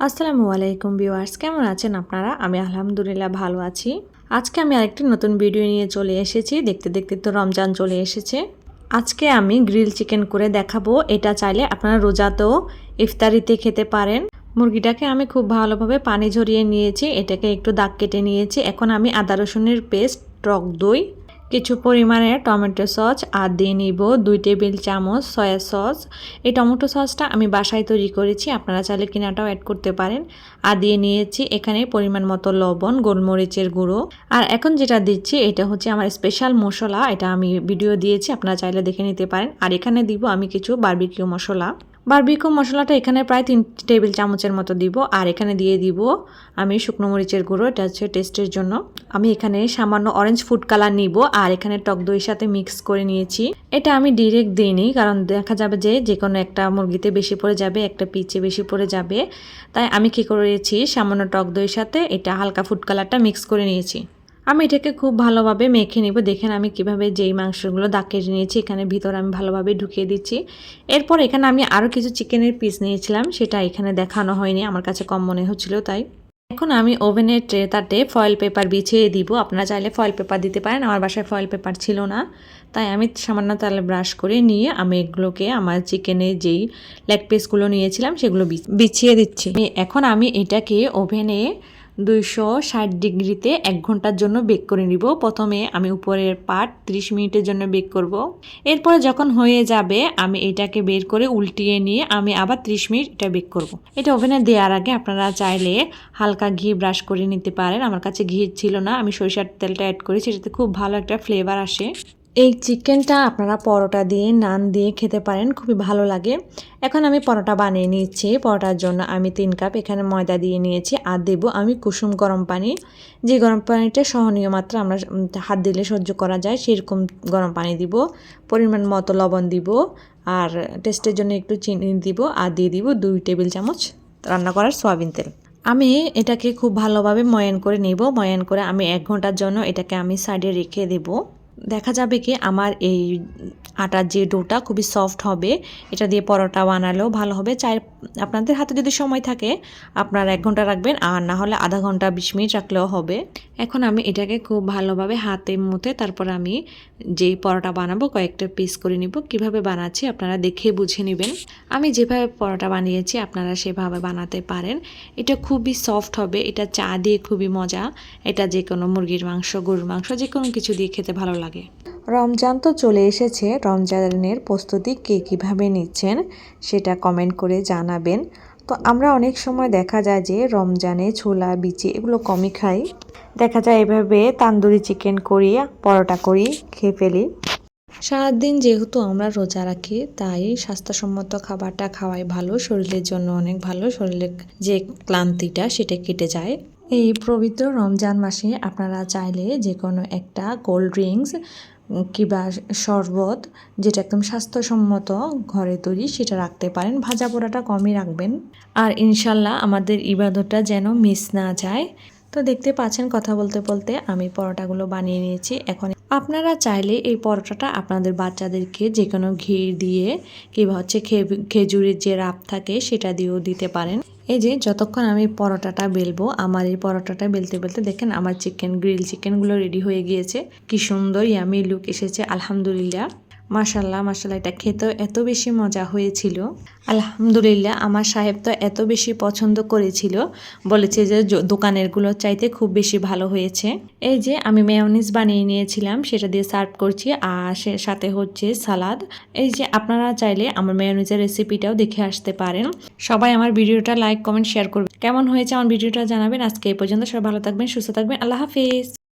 আসসালামু আলাইকুম ভিউয়ার্স, কেমন আছেন আপনারা? আমি আলহামদুলিল্লাহ ভালো আছি। আজকে আমি আরেকটি নতুন ভিডিও নিয়ে চলে এসেছি। দেখতে দেখতে তো রমজান চলে এসেছে। আজকে আমি গ্রিল চিকেন করে দেখাবো। এটা চাইলে আপনারা রোজাতেও ইফতারিতে খেতে পারেন। মুরগিটাকে আমি খুব ভালোভাবে পানি ঝরিয়ে নিয়েছি। এটাকে একটু দাগ কেটে নিয়েছি। এখন আমি আদা রসুনের পেস্ট, টক দই কিছু পরিমাণে টমেটো সস আর দিয়ে নিব দুই টেবিল চামচ সয়া সস। এই টমেটো সসটা আমি বাসায় তৈরি করেছি, আপনারা চাইলে কিনাটাও অ্যাড করতে পারেন। আর দিয়ে নিয়েছি এখানে পরিমাণ মতো লবণ, গোলমরিচের গুঁড়ো। আর এখন যেটা দিচ্ছি, এটা হচ্ছে আমার স্পেশাল মশলা, এটা আমি ভিডিও দিয়েছি, আপনারা চাইলে দেখে নিতে পারেন। আর এখানে দিব আমি কিছু বার্বিকিউ মশলা। বারবিকো মশলাটা এখানে প্রায় তিন টেবিল চামচের মতো দিব। আর এখানে দিয়ে দিব আমি শুকনো মরিচের গুঁড়ো, এটা হচ্ছে টেস্টের জন্য। আমি এখানে সামান্য অরেঞ্জ ফুড কালার নিব আর এখানে টক দইয়ের সাথে মিক্স করে নিয়েছি। এটা আমি ডিরেক্ট দিইনি, কারণ দেখা যাবে যে যে কোনো একটা মুরগিতে বেশি পড়ে যাবে, একটা পিচে বেশি পড়ে যাবে। তাই আমি কী করেছি, সামান্য টক দইয়ের সাথে এটা হালকা ফুড কালারটা মিক্স করে নিয়েছি। আমি এটাকে খুব ভালোভাবে মেখে নিব। দেখেন আমি কীভাবে যেই মাংসগুলো দাগ কেটে নিয়েছি, এখানে ভিতরে আমি ভালোভাবে ঢুকিয়ে দিচ্ছি। এরপর এখানে আমি আরও কিছু চিকেনের পিস নিয়েছিলাম, সেটা এখানে দেখানো হয়নি, আমার কাছে কম মনে হচ্ছিল তাই। এখন আমি ওভেনের ট্রেতাতে ফয়েল পেপার বিছিয়ে দিব। আপনারা চাইলে ফয়েল পেপার দিতে পারেন, আমার বাসায় ফয়েল পেপার ছিল না। তাই আমি সামান্য তালে ব্রাশ করে নিয়ে আমি এগুলোকে আমার চিকেনের যেই লেগ পিসগুলো নিয়েছিলাম, সেগুলো বিছিয়ে দিচ্ছি। এখন আমি এটাকে ওভেনে দুইশো ষাট ডিগ্রিতে এক ঘণ্টার জন্য বেক করে নিব প্রথমে আমি উপরের পাট 30 মিনিটের জন্য বেক করব। এরপরে যখন হয়ে যাবে, আমি এটাকে বের করে উল্টিয়ে নিয়ে আমি আবার 30 মিনিট এটা বেক করব। এটা ওভেনে দেওয়ার আগে আপনারা চাইলে হালকা ঘি ব্রাশ করে নিতে পারেন আমার কাছে ঘি ছিল না, আমি সরিষার তেলটা অ্যাড করি সেটাতে খুব ভালো একটা ফ্লেভার আসে এই চিকেনটা আপনারা পরোটা দিয়ে, নান দিয়ে খেতে পারেন, খুবই ভালো লাগে। এখন আমি পরোটা বানিয়ে নিচ্ছি। পরোটার জন্য আমি তিন কাপ এখানে ময়দা দিয়ে নিয়েছি আর দেব আমি কুসুম গরম পানি। যে গরম পানিটা সহনীয় মাত্রা আমরা হাত দিলে সহ্য করা যায়, সেরকম গরম পানি দিব। পরিমাণ মতো লবণ দিব আর টেস্টের জন্য একটু চিনি দিব আর দিয়ে দিব দুই টেবিল চামচ রান্না করার সয়াবিন তেল। আমি এটাকে খুব ভালোভাবে ময়ান করে নিব। ময়ান করে আমি এক ঘণ্টার জন্য এটাকে আমি সাইডে রেখে দেবো। দেখা যাবে কি আমার এই আটার যে ডোটা খুবই সফট হবে, এটা দিয়ে পরোটা বানালেও ভালো হবে। চাই আপনাদের হাতে যদি সময় থাকে, আপনারা এক ঘণ্টা রাখবেন, আর না হলে আধা ঘণ্টা বিশ মিনিট রাখলেও হবে। এখন আমি এটাকে খুব ভালোভাবে হাতে মুতে তারপর আমি যেই পরোটা বানাবো, কয়েকটা পিস করে নিব। কীভাবে বানাচ্ছি আপনারা দেখে বুঝে নেবেন। আমি যেভাবে পরোটা বানিয়েছি, আপনারা সেভাবে বানাতে পারেন। এটা খুবই সফট হবে, এটা চা দিয়ে খুবই মজা। এটা যে কোনো মুরগির মাংস, গরুর মাংস যে কোনো কিছু দিয়ে খেতে ভালো লাগে। রমজান তো চলে এসেছে, রমজানের প্রস্তুতি কে কীভাবে নিচ্ছেন সেটা কমেন্ট করে জানাবেন। তো আমরা অনেক সময় দেখা যায় যে রমজানে ছোলা, বিচি এগুলো কমই খাই। দেখা যায় এভাবে তান্দুরি চিকেন করি, পরোটা করি, খেয়ে ফেলি। সারাদিন যেহেতু আমরা রোজা রাখি, তাই স্বাস্থ্যসম্মত খাবারটা খাওয়াই ভালো, শরীরের জন্য অনেক ভালো, শরীরের যে ক্লান্তিটা সেটা কেটে যায়। এই পবিত্র রমজান মাসে আপনারা চাইলে যে কোনো একটা কোল্ড ড্রিঙ্কস কিংবা শরবত যেটা একদম স্বাস্থ্যসম্মত ঘরে তৈরি, সেটা রাখতে পারেন। ভাজা পোড়াটা কমই রাখবেন। আর ইনশাল্লাহ আমাদের ইবাদতটা যেন মিস না যায়। তো দেখতে পাচ্ছেন কথা বলতে বলতে আমি পরোটাগুলো বানিয়ে নিয়েছি। এখন আপনারা চাইলে এই পরোটাটা আপনাদের বাচ্চাদেরকে যে কোনো ঘি দিয়ে কিংবা হচ্ছে খেজুরের যে রাপ থাকে সেটা দিয়েও দিতে পারেন। এই যে যতক্ষণ আমি পরোটাটা বেলবো, আমার এই পরোটাটা বেলতে বেলতে দেখেন আমার চিকেন গ্রিল চিকেনগুলো রেডি হয়ে গিয়েছে। কি সুন্দর ইয়ামি লুক এসেছে, আলহামদুলিল্লাহ। মাসাল্লাহ মাসাল্লাহ এটা খেতেও এত বেশি মজা হয়েছিল। আলহামদুলিল্লাহ, আমার সাহেব তো এত বেশি পছন্দ করেছিল। বলেছে যে দোকানেরগুলো চাইতে খুব বেশি ভালো হয়েছে। এই যে আমি মেয়নিস বানিয়ে নিয়েছিলাম, সেটা দিয়ে সার্ভ করছি, আর সে সাথে হচ্ছে সালাদ এই যে আপনারা চাইলে আমার মেয়নিজের রেসিপিটাও দেখে আসতে পারেন। সবাই আমার ভিডিওটা লাইক কমেন্ট শেয়ার করবেন কেমন হয়েছে আমার ভিডিওটা জানাবেন। আজকে এই পর্যন্ত সবাই ভালো থাকবেন, সুস্থ থাকবেন। আল্লাহ হাফিজ।